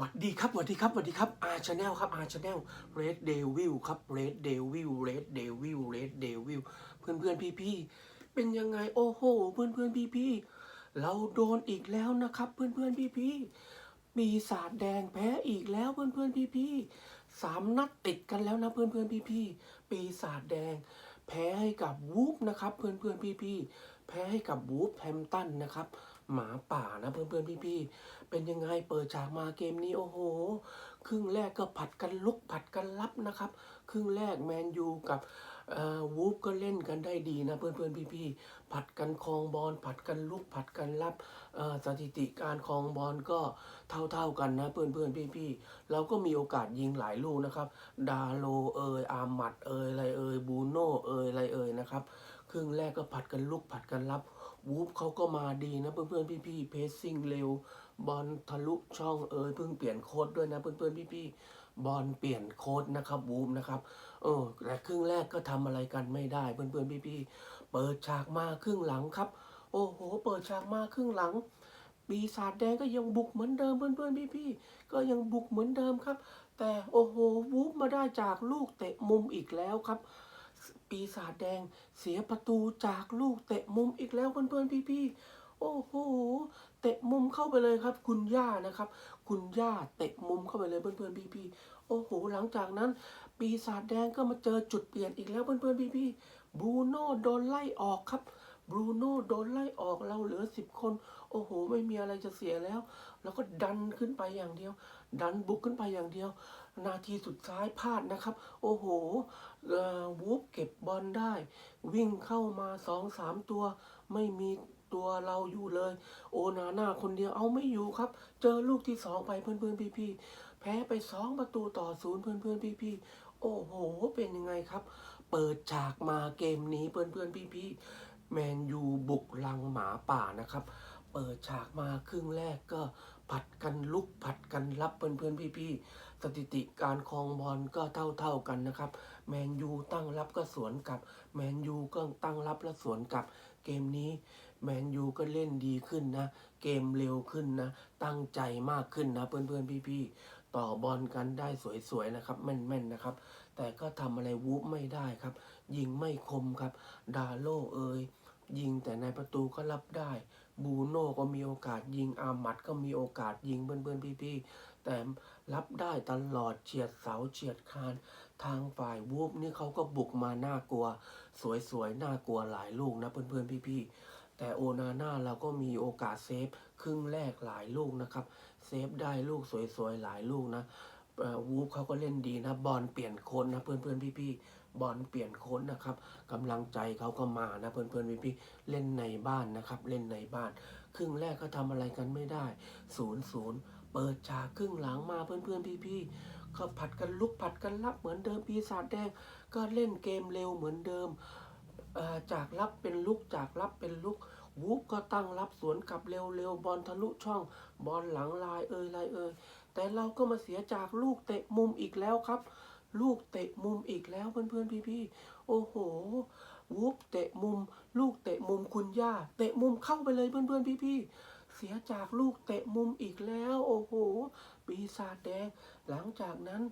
วัดดีครับหวัดดีครับหวัดดีครับอาชาแนลครับอาชาแนลเรดเดวิลครับเรดเดวิลเรดเดวิลเรดเดวิลเพื่อนเพื่อนพี่พี่เป็นยังไงโอ้โห เพื่อนเพื่อนพี่พี่เราโดนอีกแล้วนะครับ เพื่อนเพื่อนพี่พี่ปีศาจแดงแพ้อีกแล้วเพื่อนเพื่อนพี่พี่สามนัดติดกันแล้วนะเพื่อนเพื่อนพี่พี่ปีศาจแดง แพ้ให้กับวูฟนะครับ เพื่อนเพื่อนพี่พี่แพ้ให้กับวูฟแฮมตันนะครับ หมาป่านะเพื่อนเพื่อนพี่พี่ๆเป็นยังไงเปิดฉากมาเกมนี้โอ้โห ครึ่งแรกก็ผัดกันลุกผัดกันรับนะครับ ครึ่งแรกแมนยูกับอ่อวูฟก็เล่นกันได้ดีนะเพื่อนเพื่อนพี่พี่ๆผัดกันครองบอลผัดกันลุกผัดกันรับอ่อสถิติการครองบอลก็เท่าเท่าๆกันนะเพื่อนเพื่อนพี่พี่ๆเราก็มีโอกาสยิงหลายลูกนะครับ ดาโลเอยอามัดเอยอะไรเอยบูโน่เอยอะไรเอยนะครับ ครึ่งแรกก็ผัดกันลุกผัดกันรับวูฟเขาก็มาดีนะเพื่อนอนพี่พี่เพสซิ่งเร็ว บอลทะลุช่องเอยเพิ่งเปลี่ยนโค้ดด้วยนะเพื่อนเพื่อนพี่พี่ๆบอลเปลี่ยนโค้ดนะครับวูฟนะครับเออแต่ครึ่งแรกก็ทำอะไรกันไม่ได้เพื่อนเพื่อนพี่ๆเปิดฉากมาครึ่งหลังครับ โอ้โห เปิดฉากมาครึ่งหลังปีศาจแดงก็ยังบุกเหมือนเดิมเพื่อนเพื่อนพี่ๆก็ยังบุกเหมือนเดิมครับ แต่โอ้โหวูฟมาได้จากลูกเตะมุมอีกแล้วครับ ปีศาจแดงเสียประตูจากลูกเตะมุมอีกแล้วเพื่อนๆพี่ๆ โอ้โห เตะมุมเข้าไปเลยครับ คุณย่านะครับ คุณย่าเตะมุมเข้าไปเลยเพื่อนๆพี่ๆโอ้โห หลังจากนั้น ปีศาจแดงก็มาเจอจุดเปลี่ยนอีกแล้วเพื่อนๆพี่ๆบรูโน่โดนไล่ออกครับบรูโน่โดนไล่ออกเราเหลือสิบคน โอ้โห ไม่มีอะไรจะเสียแล้ว แล้วก็ดันขึ้นไปอย่างเดียว ดันบุกขึ้นไปอย่างเดียว นาทีสุดท้ายพลาดนะครับ โอ้โหวูฟเก็บบอลได้ วิ่งเข้ามาสองสามตัวไม่มี ตัวเราอยู่เลย โอนาน่าคนเดียวเอาไม่อยู่ครับ เจอลูกที่สองไปเพื่อนเพื่อนพี่พี่แพ้ไปสองประตูต่อศูนย์เพื่อนเพื่อนพี่พี่โอ้โห เป็นยังไงครับ เปิดฉากมาเกมนี้เพื่อนเพื่อนพี่พี่แมนยูบุกลังหมาป่านะครับ เปิดฉากมาครึ่งแรกก็ผัดกันลุกผัดกันรับเพื่อนเพื่อนพี่พี่สถิติการครองบอลก็เท่าเท่ากันนะครับ แมนยูตั้งรับก็สวนกลับ แมนยูก็ตั้งรับและสวนกลับ เกมนี้ แมนยูก็เล่นดีขึ้นนะ เกมเร็วขึ้นนะ ตั้งใจมากขึ้นนะ เพื่อนๆ พี่ๆ ต่อบอลกันได้สวยๆนะครับ แม่นๆนะครับ แต่ก็ทำอะไรวูฟไม่ได้ครับ ยิงไม่คมครับ ดาโลเอยยิงแต่ในประตูก็รับได้ บูโน่ก็มีโอกาสยิงอามัดก็มีโอกาสยิงเพื่อนๆ พี่ๆ แต่รับได้ตลอดเฉียดเสาเฉียดคาน ทางฝ่ายวูฟนี่เขาก็บุกมาน่ากลัว สวยๆ น่ากลัวหลายลูกนะเพื่อนๆ พี่ๆ แต่โอนาน่าเราก็มีโอกาสเซฟครึ่งแรกหลายลูกนะครับ เซฟได้ลูกสวยๆ หลายลูกนะวูฟเขาก็เล่นดีนะ บอลเปลี่ยนโค้ดนะเพื่อนๆพี่ๆบอลเปลี่ยนโค้ดนะครับกำลังใจเขาก็มานะเพื่อนๆพี่ๆเล่นในบ้านนะครับ เล่นในบ้าน ครึ่งแรกก็ทำอะไรกันไม่ได้ศูนย์ศูนย์เปิดฉากครึ่งหลังมาเพื่อนๆพี่ๆก็ผัดกันลุกผัดกันรับเหมือนเดิมปีศาจแดง ก็เล่นเกมเร็วเหมือนเดิม จากรับเป็นลุกจากรับเป็นลุกวูบก็ตั้งรับสวนกลับเร็วๆบอลทะลุช่องบอลหลังลายเอ่ยลายเอ่ยแต่เราก็มาเสียจากลูกเตะมุมอีกแล้วครับ ลูกเตะมุมอีกแล้วเพื่อนๆพี่ๆโอ้โหวูบเตะมุม ลูกเตะมุมคุณย่า เตะมุมเข้าไปเลยเพื่อนๆพี่ๆ เสียจากลูกเตะมุมอีกแล้ว โอ้โห ปีศาจแดง หลังจากนั้น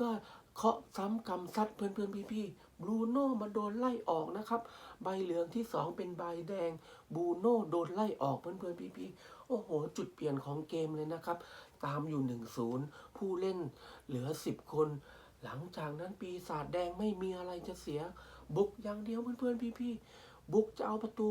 ก็เคาะซ้ำกำซัดเพื่อนๆพี่ๆบรูโน่มาโดนไล่ออกนะครับ ใบเหลืองที่สองเป็นใบแดงบรูโน่โดนไล่ออกเพื่อนๆพี่ๆโอ้โห จุดเปลี่ยนของเกมเลยนะครับ ตามอยู่1-0ผู้เล่นเหลือ10คน หลังจากนั้นปีศาจแดงไม่มีอะไรจะเสีย บุกอย่างเดียวเพื่อนๆพี่ๆบุกจะเอาประตู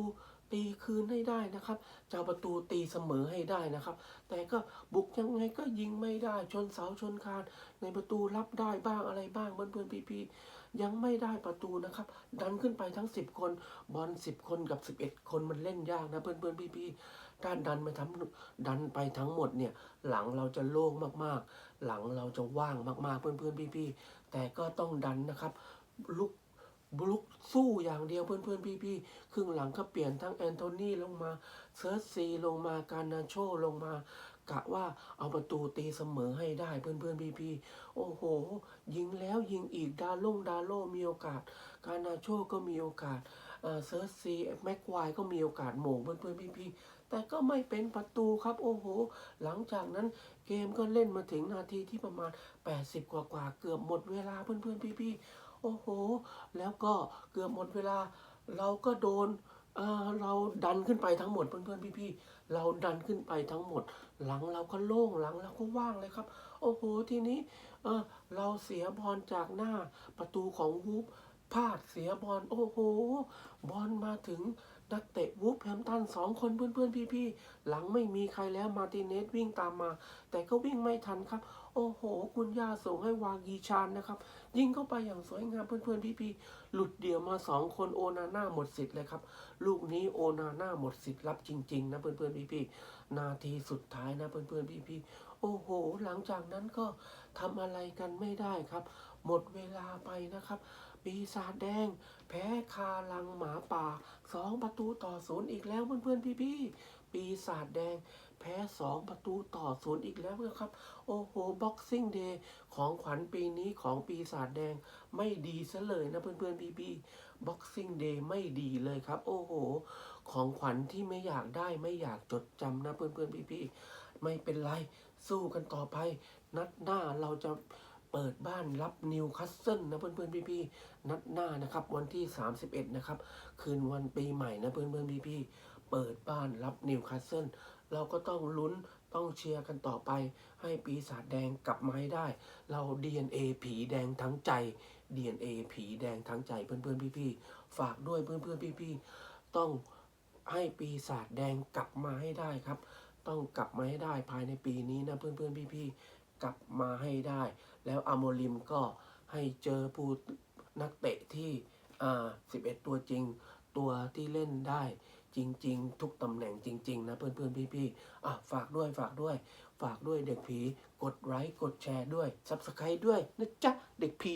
ตีคืนให้ได้นะครับจะเอาประตูตีเสมอให้ได้นะครับ แต่ก็บุกยังไงก็ยิงไม่ได้ชนเสาชนคานในประตูรับได้บ้างอะไรบ้างเพื่อนๆพี่ๆยังไม่ได้ประตูนะครับ ดันขึ้นไปทั้ง 10 คนบอล10 คนกับ 11 คนมันเล่นยากนะเพื่อนๆพี่ๆถ้าดันไปทั้งดันไปทั้งหมดเนี่ยหลังเราจะโล่งมากๆ หลังเราจะว่างมากๆเพื่อนๆพี่ๆแต่ก็ต้องดันนะครับลุก บลุกสู้อย่างเดียวเพื่อนๆพี่ๆครึ่งหลังก็เปลี่ยนทั้งแอนโทนีลงมาเซิร์ซี ลงมาการนาโชลงมากะว่าเอาประตูตีเสมอให้ได้เพื่อนๆพี่ๆโอ้โห ยิงแล้วยิงอีกดาลงดาโลมีโอกาส การนาโชก็มีโอกาสเอ่อเซิร์ซีแม็กควายก็มีโอกาสโหม่งเพื่อนๆพี่แต่ก็ไม่เป็นประตูครับโอ้โห หลังจากนั้นเกมก็เล่นมาถึงนาทีที่ประมาณ 80 กว่ากว่าเกือบหมดเวลาเพื่อนๆพี่ๆ โอ้โห แล้วก็เกือบหมดเวลา เราก็โดนเเราดันขึ้นไปทั้งหมดเพื่อนๆพี่ๆเราดันขึ้นไปทั้งหมด หลังเราก็โล่งหลังเราก็ว่างเลยครับ โอ้โหทีนี้เออเราเสียบอลจากหน้าประตูของวูฟพลาดเสียบอลโอ้โห บอลมาถึงนักเตะวูฟแฮมตันสองคนเพื่อนๆพี่ๆหลังไม่มีใครแล้วมาติเนสวิ่งตามมา แต่ก็วิ่งไม่ทันครับ โอ้โห คุณย่าส่งให้วากีชานนะครับ ยิงเข้าไปอย่างสวยงามเพื่อนๆพี่ๆหลุดเดี่ยวมาสองคนโอนาน่าหมดสิทธิ์เลยครับ ลูกนี้โอนาน่าหมดสิทธิ์รับจริง ๆ นะเพื่อนๆพี่ๆนาทีสุดท้ายนะเพื่อนๆพี่ๆโอ้โห หลังจากนั้นก็ทำอะไรกันไม่ได้ครับ หมดเวลาไปนะครับปีศาจแดง แพ้คาลังหมาป่าสองประตูต่อศูนย์อีกแล้วเพื่อนๆพี่ๆ ปีศาจแดง แพ้สองประตูต่อศูนย์อีกแล้วนะครับ โอ้โหบ็อกซิ่งเดย์ของขวัญปีนี้ของปีศาจแดงไม่ดีซะเลยนะเพื่อนๆพี่ๆบ็อกซิ่งเดย์ไม่ดีเลยครับ โอ้โห ของขวัญที่ไม่อยากได้ไม่อยากจดจำนะเพื่อนๆพี่ๆไม่เป็นไร สู้กันต่อไป นัดหน้าเราจะเปิดบ้านรับนิวคาสเซิลนะเพื่อนๆพี่ๆนัดหน้านะครับวันที่ 31 นะครับ คืนวันปีใหม่นะเพื่อนๆพี่ๆ เปิดบ้านรับนิวคาสเซิลเราก็ต้องลุ้นต้องเชียร์กันต่อไป ให้ปีศาจแดงกลับมาให้ได้ เรา DNA ผีแดงทั้งใจ DNA ผีแดงทั้งใจเพื่อนๆพี่ๆฝากด้วยเพื่อนๆพี่ๆต้องให้ปีศาจแดงกลับมาให้ได้ครับ ต้องกลับมาให้ได้ภายในปีนี้นะเพื่อนๆพี่ๆกลับมาให้ได้ แล้วอโมลิมก็ให้เจอผู้นักเตะที่อ่า11 ตัวจริง ตัวที่เล่นได้ จริง ๆ ทุกตำแหน่งจริง ๆ นะเพื่อนๆพี่ๆอะฝากด้วยฝากด้วย ฝากด้วยเด็กผี กดไลค์กดแชร์ด้วยซับสไครต์ด้วยนะจ๊ะเด็กผี